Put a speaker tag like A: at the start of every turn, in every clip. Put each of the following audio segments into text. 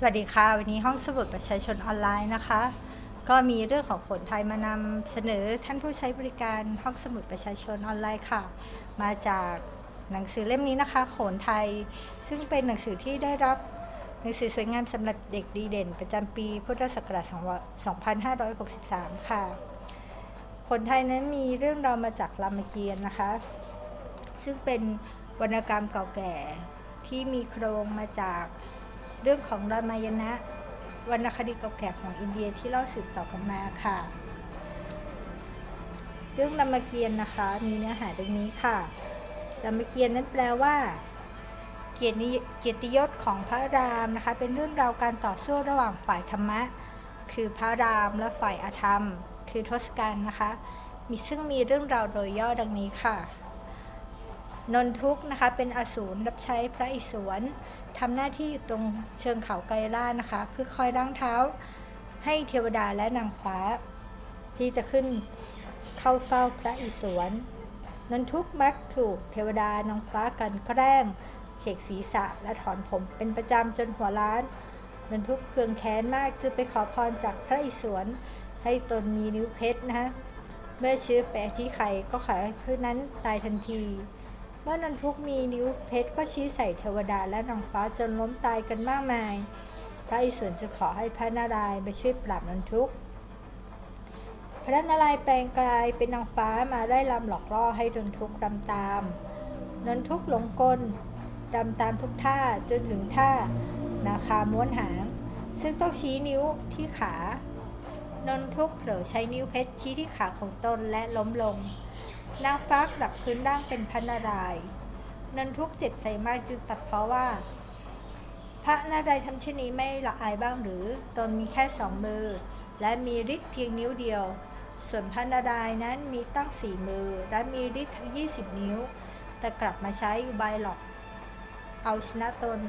A: สวัสดีค่ะ วันนี้ห้องสมุดประชาชนออนไลน์นะคะ ก็มีเรื่องของขนไทยมานำเสนอท่านผู้ใช้บริการห้องสมุดประชาชนออนไลน์ค่ะ มาจากหนังสือเล่มนี้นะคะโขนไทย ซึ่งเป็นหนังสือที่ได้รับหนังสือสวยงามสำหรับเด็กดีเด่น ประจำปีพุทธศักราช2563 ค่ะขนไทยนั้นมีเรื่องราวมาจากรามเกียรติ์นะคะ ซึ่งเป็นวรรณกรรมเก่าแก่ที่มีโครงมาจาก เรื่องของรามายณะวรรณคดีเก่าแก่ของอินเดียที่เล่าสืบต่อกันมาค่ะ เรื่องรามเกียรติ์นะคะมีเนื้อหาดังนี้ค่ะ รามเกียรติ์นั้นแปลว่า เกียรติเกียรติยศของพระรามนะคะ เป็นเรื่องราวการต่อสู้ระหว่างฝ่ายธรรมะ คือพระรามและฝ่ายอาธรรม คือทศกัณฐ์นะคะ มีซึ่งมีเรื่องราวโดยย่อดังนี้ค่ะ นนทุกนะคะเป็นอสูรรับใช้พระอิศวร ทำหน้าที่อยู่ตรงเชิงเขาไกรล่านะคะ เพื่อคอยร่างเท้าให้เทวดาและนางฟ้า ที่จะขึ้นเข้าเฝ้าพระอิศวรนันทุกมักถูกเทวดานางฟ้ากันแกล้งเฉกศีรษะและถอนผมเป็นประจำจนหัวล้านนันทุกเคืองแค้นมากจึงไปขอพรจากพระอิศวรให้ตนมีนิ้วเพชรนะคะเมื่อชื้อแปะที่ไข่ก็ขอให้ผู้นั้นตายทันที เมื่อนันทุกมีนิ้วเพชรก็ชี้ใส่เทวดาและนางฟ้าจนล้มตายกันมากมาย พระอิศวรจะขอให้พระนารายณ์ไปช่วยปราบนันทุก พระนารายณ์แปลงกายเป็นนางฟ้ามาได้ลำหลอกล่อให้นันทุกรำตาม นันทุกหลงกลรำตามทุกท่าจนถึงท่านาคาม้วนหาง ซึ่งต้องชี้นิ้วที่ขา นนทุกเผลอใช้นิ้วเพชรชี้ที่ขาของตนและล้มลง นางฟ้ากลับคืนร่างเป็นพระนารายณ์นนทุกเจ็บใจมากจึงตัดเพราะว่า พระนารายณ์ทำเช่นนี้ไม่ละอายบ้างหรือ ตนมีแค่สองมือ และมีฤทธิ์เพียงนิ้วเดียว ส่วนพระนารายณ์นั้นมีตั้งสี่มือ และมีฤทธิ์ทั้ง 20 นิ้ว แต่กลับมาใช้อุบายหลอกเอาชนะตน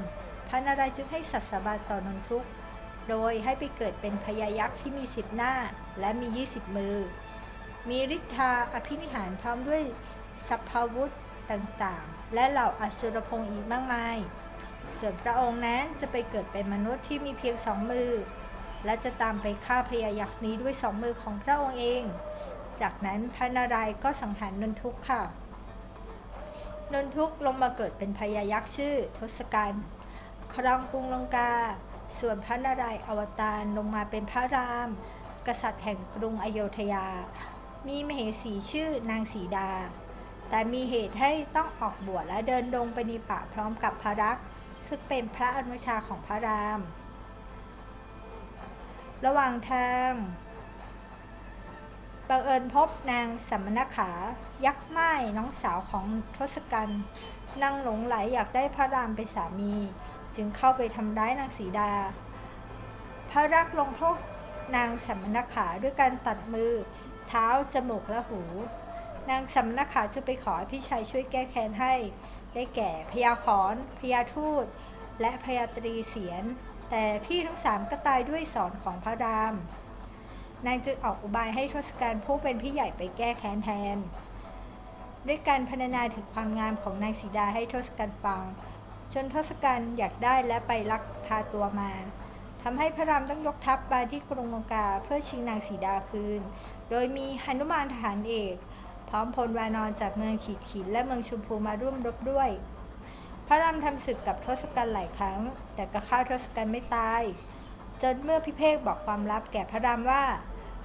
A: พระนารายณ์จึงให้สัตว์สาบานต่อนนทุกข์ โดยให้ไปเกิดเป็นพญายักษ์ที่มีสิบหน้า และมี 20 มือ มีฤทธาอภินิหารพร้อมด้วยสัพพาวุธต่างๆ และเหล่าอสุรพงศ์อีกมากมาย ส่วนพระองค์นั้นจะไปเกิดเป็นมนุษย์ที่มีเพียงสองมือ และจะตามไปฆ่าพญายักษ์นี้ด้วยสองมือของพระองค์เอง จากนั้นพระนารายณ์ก็สังหารนนทุกข์ค่ะ นนทุกข์ลงมาเกิดเป็นพญายักษ์ชื่อทศกัณฐ์ครองกรุงลงกา ส่วนพระนารายณ์อวตารลงมาเป็นพระราม กษัตริย์แห่งกรุงอโยธยา มีมเหสีชื่อนางสีดา แต่มีเหตุให้ต้องออกบวชและเดินดงไปในป่าพร้อมกับพระรักษ์ซึ่งเป็นพระอนุชาของพระราม ระหว่างทางบังเอิญพบนางสัมมนขา ยักษ์ไม้น้องสาวของทศกัณฐ์นางหลงไหลอยากได้พระรามเป็นสามี จึงเข้าไปทำร้ายนางสีดา พระรักลงโทษนางสัมมนขาด้วยการตัดมือ เท้าจมูกและหู นางสัมมนขาจึงไปขอพี่ชายช่วยแก้แค้นให้ ได้แก่พญาขอนพญาทูตและพญาตรีเสียน แต่พี่ทั้งสามก็ตายด้วยสอนของพระรามนางจึงออกอุบายให้ทศกัณฐ์ผู้เป็นพี่ใหญ่ไปแก้แค้นแทน ด้วยการพรรณนาถึงความงามของนางสีดาให้ทศกัณฐ์ฟัง จนทศกัณฐ์อยากได้และไปลักพาตัวมาทำให้พระรามต้องยกทัพมาที่กรุงลงกาเพื่อชิงนางสีดาคืน โดยมีหนุมานทหารเอก พร้อมพลวานอนจากเมืองขีดขินและเมืองชุมพูมาร่วมรบด้วย พระรามทำศึกกับทศกัณฐ์หลายครั้ง แต่ก็ฆ่าทศกัณฐ์ไม่ตาย จนเมื่อพิเภกบอกความลับแก่พระรามว่า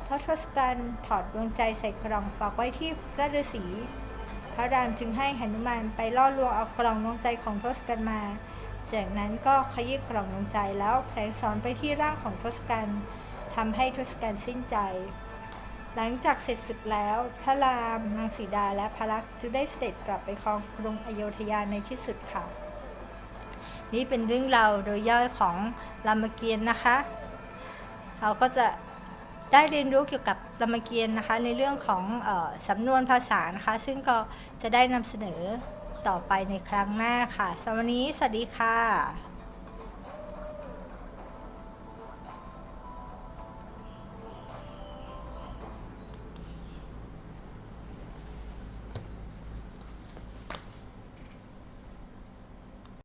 A: พระทศกัณฐ์ถอดดวงใจใส่กล่องฝากไว้ที่พระฤาษี พระรามจึงให้หนุมานไปล่อลวงเอากล่องดวงใจของทศกัณฐ์มา จากนั้นก็ขยี้กล่องดวงใจแล้วแผลงสอนไปที่ร่างของทศกัณฐ์ทำให้ทศกัณฐ์สิ้นใจ หลังจากเสร็จศึกแล้ว พระรามนางสีดาและพระลักษมณ์จึงได้เสด็จกลับไปครองกรุงอโยธยาในที่สุดค่ะ นี่เป็นเรื่องราวโดยย่อยของรามเกียรติ์นะคะ เราก็จะ ได้เรียนรู้เกี่ยวกับรามเกียรติ์นะคะในเรื่องของออสำนวนภาษานะคะซึ่งก็จะได้นำเสนอต่อไปในครั้งหน้าค่ะสำหรับวันนี้สวัสดีค่ะ